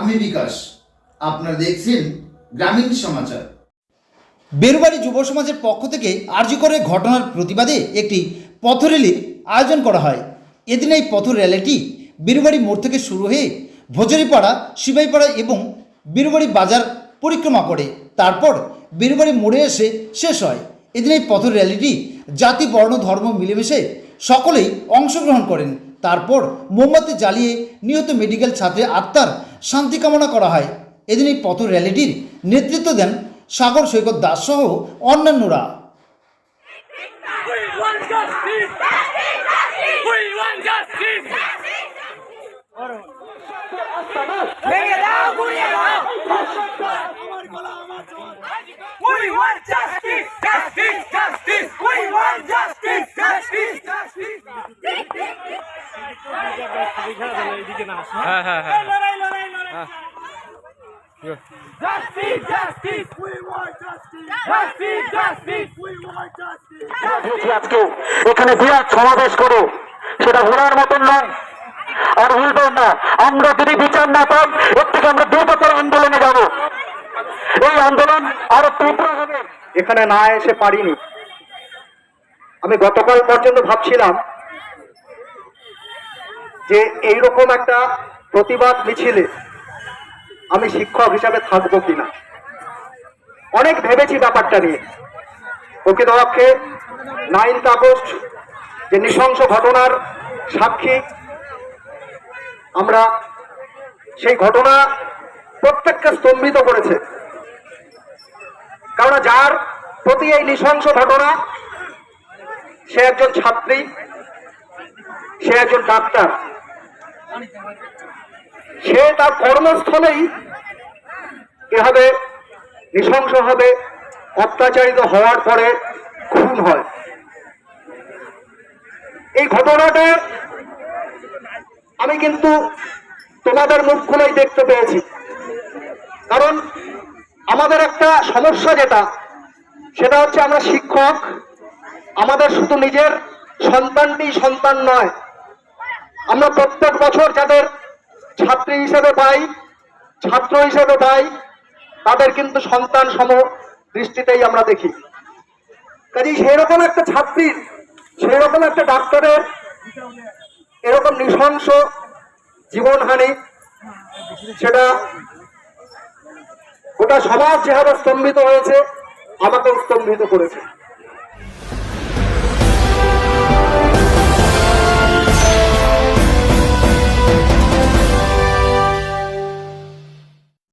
আমি বিকাশ। আপনারা দেখছেন গ্রামীণ সমাচার। বেরুবাড়ি যুব সমাজের পক্ষ থেকে আর্যকরের ঘটনার প্রতিবাদে একটি পথ পথরেলির আয়োজন করা হয়। এদিন এই পথ র্যালিটি বেরুবাড়ি মোড় থেকে শুরু হয়ে ভোজরিপাড়া সিবাইপাড়া এবং বেরুবাড়ি বাজার পরিক্রমা করে। তারপর বেরুবাড়ি মোড়ে এসে শেষ হয়। এদিন এই পথ র্যালিটি জাতি, বর্ণ, ধর্ম মিলেমিশে সকলেই অংশগ্রহণ করেন। তারপর মোমবাতি জ্বালিয়ে নিহত মেডিকেল ছাত্রের আত্মার শান্তি কামনা করা হয়। এদিন এই পথ র্যালিটির নেতৃত্ব দেন সাগর সৈকত দাস সহ অন্যান্যরা। হ্যাঁ হ্যাঁ হ্যাঁ। লড়াই লড়াই লড়াই Justice! Justice! We want justice! Justice! Justice! We want justice! আজকে এখানে বিরাট সমাবেশ করো সেটা ভোলার মতন নয় আর ভুলবেন না আমরা যদি বিচার না পাই এর থেকে আমরা দ্রুততর আন্দোলনে যাব এই আন্দোলন আরও তীব্র হবে এখানে না এসে পারিনি আমি গতকাল পর্যন্ত ভাবছিলাম যে এইরকম একটা প্রতিবাদ মিছিলে আমি শিক্ষক হিসাবে থাকব কিনা? অনেক ভেবেছি ব্যাপারটা নিয়ে। প্রকৃতপক্ষে নাইন্থ আগস্ট যে নৃশংস ঘটনার সাক্ষী আমরা, সেই ঘটনা প্রত্যেককে স্তম্ভিত করেছে। কারণ যার প্রতি এই নৃশংস ঘটনা, সে একজন ছাত্রী, সে একজন ডাক্তার। সে তার কর্মস্থলেই এভাবে নৃশংসভাবে অত্যাচারিত হওয়ার পরে খুন হয়। এই ঘটনাটা আমি কিন্তু তোমাদের মুখগুলোই দেখতে পেয়েছি। কারণ আমাদের একটা সমস্যা যেটা, সেটা হচ্ছে আমরা শিক্ষক, আমাদের শুধু নিজের সন্তানটি সন্তান নয়, আমরা প্রত্যেক বছর যাদের ছাত্রী হিসেবে পাই, ছাত্র হিসেবে পাই, তাদের কিন্তু সন্তান সম দৃষ্টিতেই আমরা দেখি। কাজে সেরকম একটা ছাত্রীর, সেরকম একটা ডাক্তারের এরকম নৃশংস জীবনহানি, সেটা গোটা সমাজ যেভাবে স্তম্ভিত হয়েছে, আমাকেও স্তম্ভিত করেছে।